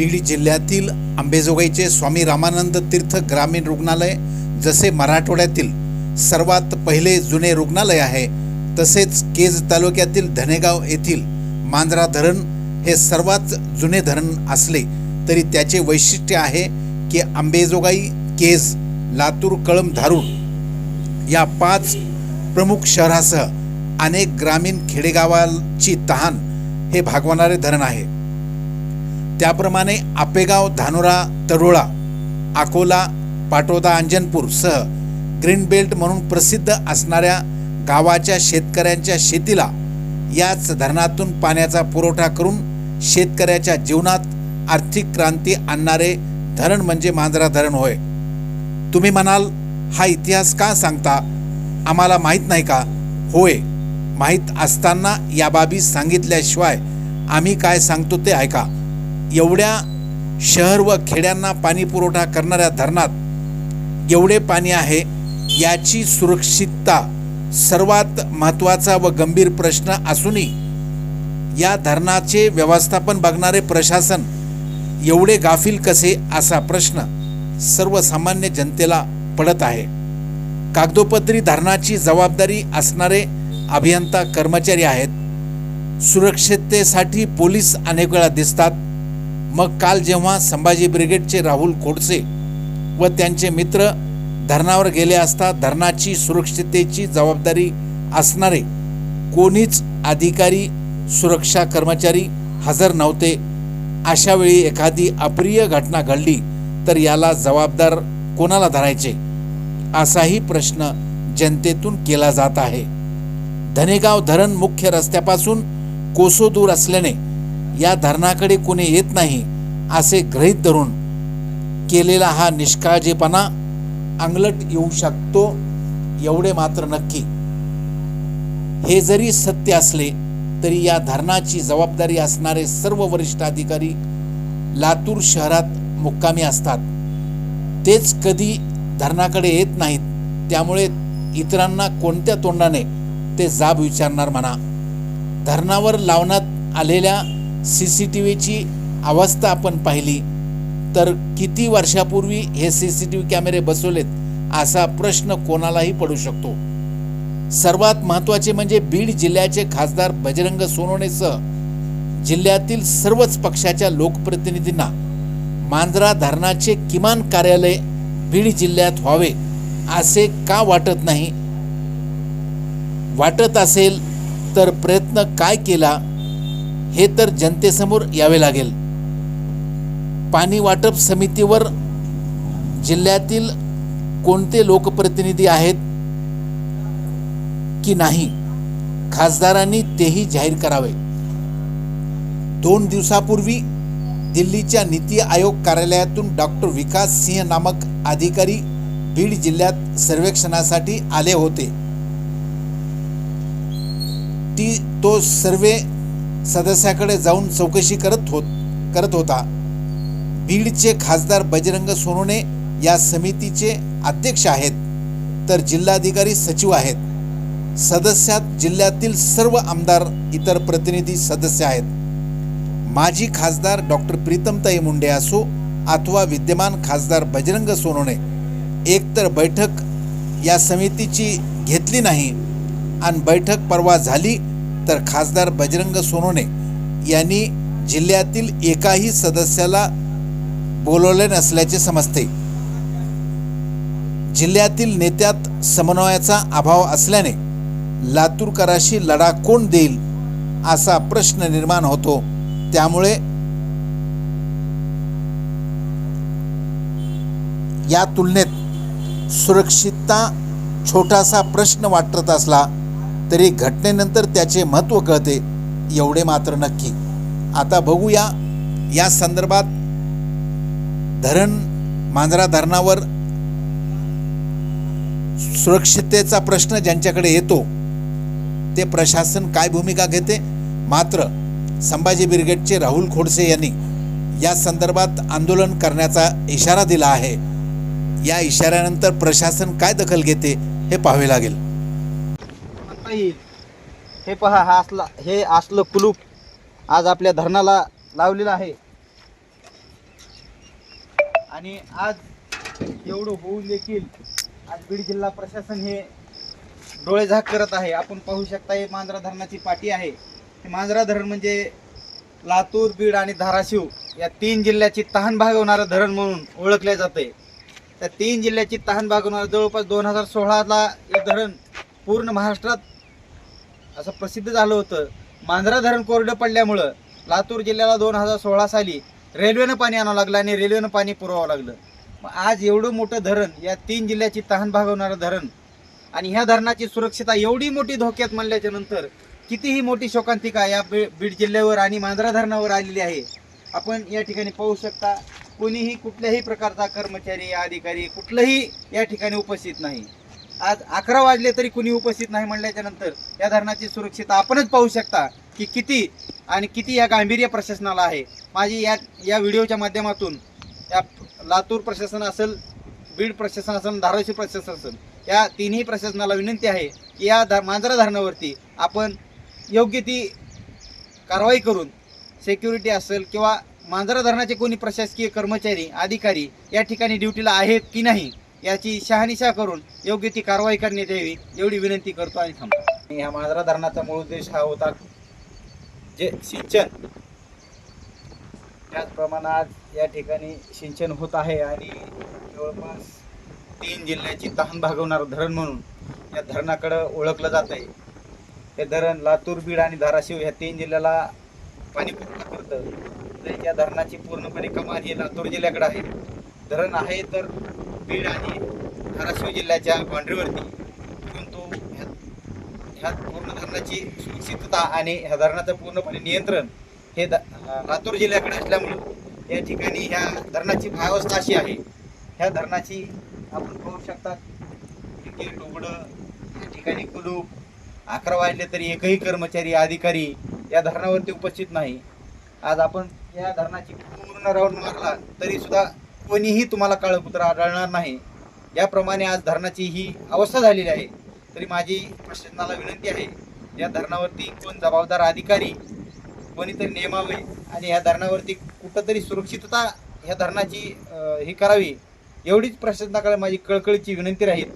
बीड जिल्ह्यातील आंबेजोगाईचे स्वामी रामानंद तीर्थ ग्रामीण रुग्णालय जसे मराठवाड्यातील सर्वात पहिले जुने रुग्णालय आहे तसेच केज तालुक्यातील धनेगाव येथील मांजरा धरण हे सर्वात जुने धरण असले तरी त्याचे वैशिष्ट्य आहे की आंबेजोगाई केज लातूर कळम धारूर या पाच प्रमुख शहरासह अनेक ग्रामीण खेडेगावाची तहान हे भागवणारे धरण आहे. त्याप्रमाणे आपेगाव धानोरा तरोळा अकोला पाटोदा अंजनपूर सह ग्रीन बेल्ट म्हणून प्रसिद्ध असणाऱ्या गावाच्या शेतकऱ्यांच्या शेतीला याच धरणातून पाण्याचा पुरवठा करून शेतकऱ्याच्या जीवनात आर्थिक क्रांती आणणारे धरण म्हणजे मांजरा धरण होय. तुम्ही म्हणाल हा इतिहास का सांगता? आम्हाला माहीत नाही का? होय माहीत असताना या बाबी सांगितल्याशिवाय आम्ही काय सांगतो ते ऐका. एवढ्या शहर व खेड्यांना पाणी पुरवठा करणाऱ्या धरणात एवढे पाणी आहे याची सुरक्षितता सर्वात महत्त्वाचा व गंभीर प्रश्न असूनही या धरणाचे व्यवस्थापन बघणारे प्रशासन एवढे गाफील कसे असा प्रश्न सर्वसामान्य जनतेला पडत आहे. कागदोपत्री धरणाची जबाबदारी असणारे अभियंता कर्मचारी आहेत. सुरक्षिततेसाठी पोलीस अनेक वेळा दिसतात. मग काल जेव्हा संभाजी ब्रिगेडचे राहुल खोडसे व त्यांचे मित्र धरणावर गेले असता धरणाची सुरक्षिततेची जबाबदारी असणारे कोणीच अधिकारी सुरक्षा कर्मचारी हजर नव्हते. अशा वेळी एखादी अप्रिय घटना घडली तर याला जबाबदार कोणाला धरायचे? असाही प्रश्न जनतेतून केला जात आहे. धनेगाव धरण मुख्य रस्त्यापासून कोसो दूर असल्याने या धरणाकडे कोणी येत नाही असे गृहीत धरून केलेला हा निष्काळजीपणा अंगलट येऊ शकतो एवढे मात्र नक्की. हे जरी सत्य असले तरी या धरणाची जबाबदारी असणारे सर्व वरिष्ठ अधिकारी लातूर शहरात मुक्कामी असतात. तेच कधी धरणाकडे येत नाहीत त्यामुळे इतरांना कोणत्या तोंडाने ते जाब विचारणार म्हणा. धरणावर लावण्यात आलेल्या सी सी टी व्हीची अवस्था आपण पाहिली तर किती वर्षापूर्वी हे सी सी टी व्ही कॅमेरे बसवलेत असा प्रश्न कोणालाही पडू शकतो. सर्वात महत्त्वाचे म्हणजे बीड जिल्ह्याचे खासदार बजरंग सोनवणेसह जिल्ह्यातील सर्वच पक्षाच्या लोकप्रतिनिधींना मांजरा धरणाचे किमान कार्यालय बीड जिल्ह्यात व्हावे असे का वाटत नाही? वाटत असेल तर प्रयत्न काय केला? हे तर जनतेसमोर यावे लागेल. पाणी वाटप समितीवर जिल्ह्यातील कोणते लोकप्रतिनिधी आहेत की नाही खासदारांनी तेही जाहीर करावे. दोन दिवसापूर्वी दिल्लीच्या नीती आयोग कार्यालयातून डॉक्टर विकास सिंह नामक अधिकारी बीड जिल्ह्यात सर्वेक्षणासाठी आले होते. ती तो सर्वे सदस्याकडे जाऊन चौकशी करत होत करत होता. बीडचे खासदार बजरंग सोनोने या समितीचे अध्यक्ष आहेत तर जिल्हाधिकारी सचिव आहेत. सदस्यात जिल्ह्यातील सर्व आमदार इतर प्रतिनिधी सदस्य आहेत. माजी खासदार डॉक्टर प्रीतमताई मुंडे असो अथवा विद्यमान खासदार बजरंग सोनोने एकतर बैठक या समितीची घेतली नाही आणि बैठक परवा झाली तर खासदार बजरंग सोनोने यांनी जिल्ह्यातील एकाही सदस्याला बोलवले नसल्याचे समजते. जिल्ह्यातील नेत्यात समन्वयाचा अभाव असल्याने लातूरकराशी लढा कोण देईल असा प्रश्न निर्माण होतो. त्यामुळे या तुलनेत सुरक्षितता छोटासा प्रश्न वाटत असला तरी घटनेनंतर त्याचे महत्त्व कळते. एवढे मात्र नक्की. आता बघूया या संदर्भात धरण मांजरा धरणावर सुरक्षिततेचा प्रश्न ज्यांच्याकडे येतो ते प्रशासन काय भूमिका घेते? मात्र संभाजी ब्रिगेडचे राहुल खोडसे यांनी या संदर्भात आंदोलन करण्याचा इशारा दिला आहे. या इशाऱ्यानंतर प्रशासन काय दखल घेते हे पाहावे लागेल. म्हणता येईल. हे पहा हा असला हे असलं कुलूप आज आपल्या धरणाला लावलेलं आहे. आणि आज एवढं होऊन देखील आज बीड जिल्हा प्रशासन हे डोळे झाक करत आहे. आपण पाहू शकता हे मांजरा धरणाची पाटी आहे. हे मांजरा धरण म्हणजे लातूर बीड आणि धाराशिव या तीन जिल्ह्याची तहान भागवणारं धरण म्हणून ओळखले जाते. त्या तीन जिल्ह्याची तहान भागवणारं जवळपास दोन हजार सोळाला हे धरण पूर्ण महाराष्ट्रात असं प्रसिद्ध झालं होतं. मांजरा धरण कोरडं पडल्यामुळं लातूर जिल्ह्याला दोन हजार सोळा साली रेल्वेनं पाणी आणावं लागलं आणि रेल्वेनं पाणी पुरवावं लागलं. मग आज एवढं मोठं धरण या तीन जिल्ह्याची तहान भागवणारं धरण आणि ह्या धरणाची सुरक्षितता एवढी मोठी धोक्यात मानल्याच्या नंतर कितीही मोठी शोकांतिका या बी- बीड जिल्ह्यावर आणि मांजरा धरणावर आलेली आहे. आपण या ठिकाणी पाहू शकता कोणीही कुठल्याही प्रकारचा कर्मचारी अधिकारी कुठलंही या ठिकाणी उपस्थित नाही. आज अकरा वाजले तरी कुणी उपस्थित नाही म्हणल्याच्या नंतर या धरणाची सुरक्षितता आपणच पाहू शकता की किती आणि किती या गांभीर्य प्रशासनाला आहे. माझी या या व्हिडिओच्या माध्यमातून या लातूर प्रशासन असेल बीड प्रशासन असेल धाराशिव प्रशासन असेल या तिन्ही प्रशासनाला विनंती आहे की या ध मांजरा धरणावरती आपण योग्य ती कारवाई करून सेक्युरिटी असेल किंवा मांजरा धरणाचे कोणी प्रशासकीय कर्मचारी अधिकारी या ठिकाणी ड्युटीला आहेत की नाही याची शहानिशा करून योग्य ती कारवाई करण्यात यावी एवढी विनंती करतो आणि थांबतो. आणि ह्या मांजरा धरणाचा मूळ उद्देश हा होता जे सिंचन. त्याचप्रमाणे आज या ठिकाणी सिंचन होत आहे आणि जवळपास तीन जिल्ह्याची तहान भागवणारं धरण म्हणून या धरणाकडं ओळखलं जात आहे. हे धरण लातूर बीड आणि धाराशिव ह्या तीन जिल्ह्याला पाणी पुरवठा करतं. तर या धरणाची पूर्णपणे कमाल ही लातूर जिल्ह्याकडे आहे. धरण आहे तर बीड आणि धाराशिव जिल्ह्याच्या बाउंड्रीवरती परंतु ह्या ह्या पूर्ण धरणाची सुरक्षितता आणि ह्या धरणाचं पूर्णपणे नियंत्रण हे द लातूर जिल्ह्याकडे असल्यामुळं या ठिकाणी ह्या धरणाची भावस्था अशी आहे. ह्या धरणाची आपण पाहू शकता की उघडं या ठिकाणी कुलूप अकरा वाजले तरी एकही कर्मचारी अधिकारी या धरणावरती उपस्थित नाही. आज आपण या धरणाची पूर्ण राऊंड मारला तरी सुद्धा कोणीही तुम्हाला काळं कुत्र आढळणार नाही. याप्रमाणे आज धरणाची ही अवस्था झालेली आहे. तरी माझी प्रशासनाला विनंती आहे या धरणावरती कोण जबाबदार अधिकारी कोणीतरी नेमावे आणि या धरणावरती कुठंतरी सुरक्षितता ह्या धरणाची हे ही करावी एवढीच प्रशासनाकडे माझी कळकळीची विनंती राहील.